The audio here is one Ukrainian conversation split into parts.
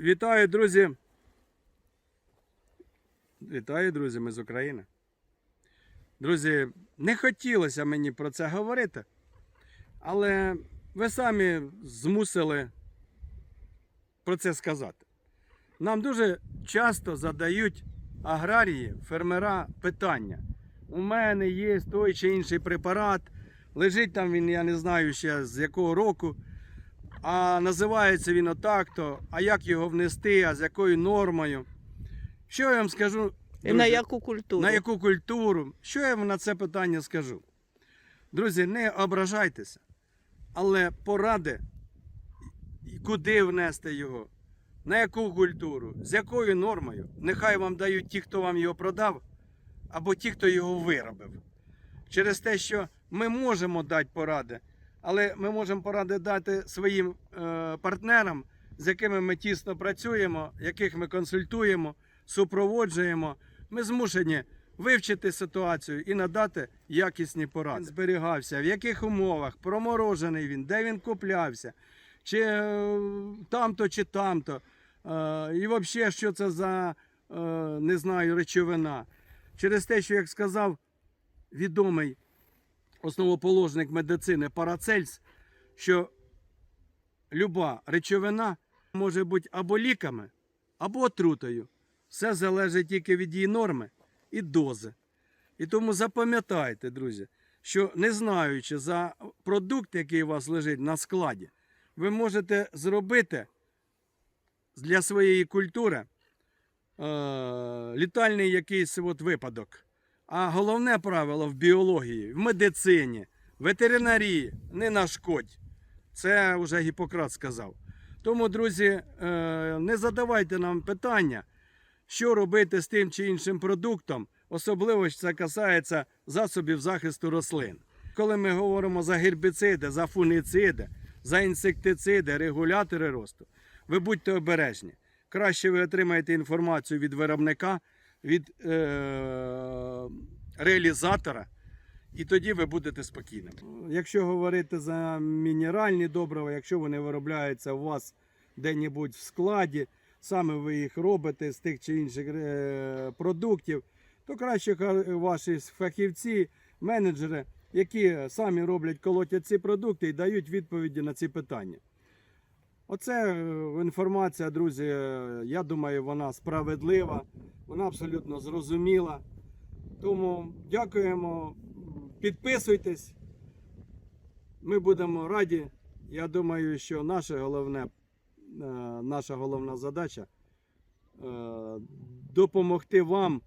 Вітаю, друзі. Вітаю, друзі, ми з України. Друзі, не хотілося мені про це говорити, але ви самі змусили про це сказати. Нам дуже часто задають аграрії, фермера питання. У мене є той чи інший препарат, лежить там він, я не знаю ще з якого року. А називається він отак-то, а як його внести, а з якою нормою. Що я вам скажу? І друзі? на яку культуру? На яку культуру? Що я вам на це питання скажу? Друзі, не ображайтеся, але поради, куди внести його, на яку культуру, з якою нормою, нехай вам дають ті, хто вам його продав, або ті, хто його виробив. Через те, що ми можемо дати поради, але ми можемо поради дати своїм е, партнерам, з якими ми тісно працюємо, яких ми консультуємо, супроводжуємо. Ми змушені вивчити ситуацію і надати якісні поради. Він зберігався, в яких умовах, проморожений він, де він куплявся, чи е, там-то, чи там-то. Е, і взагалі, що це за не знаю, речовина. Через те, що, як сказав відомий основоположник медицини Парацельс, що люба речовина може бути або ліками, або отрутою. Все залежить тільки від її норми і дози. І тому запам'ятайте, друзі, що не знаючи за продукт, який у вас лежить на складі, ви можете зробити для своєї культури е, літальний якийсь от випадок. А головне правило в біології, в медицині, ветеринарії не нашкодь. Це вже Гіппократ сказав. Тому, друзі, е, не задавайте нам питання, що робити з тим чи іншим продуктом, особливо що це касається засобів захисту рослин. Коли ми говоримо за гербіциди, за фунгіциди, за інсектициди, регулятори росту, ви будьте обережні. Краще ви отримаєте інформацію від виробника, від е- реалізатора, і тоді ви будете спокійними. Якщо говорити за мінеральні добрива, якщо вони виробляються у вас де-небудь в складі, саме ви їх робите з тих чи інших е, продуктів, то краще ваші фахівці, менеджери, які самі роблять, колотять ці продукти і дають відповіді на ці питання. Оце е, інформація, друзі, е, я думаю, вона справедлива, вона абсолютно зрозуміла. Тому дякуємо, підписуйтесь. Ми будемо раді. Я думаю, що наше головне, е, наша головна задача е, допомогти вам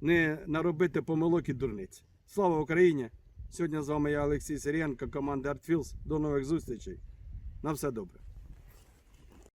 не наробити помилок і дурниць. Слава Україні! Сьогодні з вами я Олексій Сирієнко, команда ArtFields. До нових зустрічей. На все добре.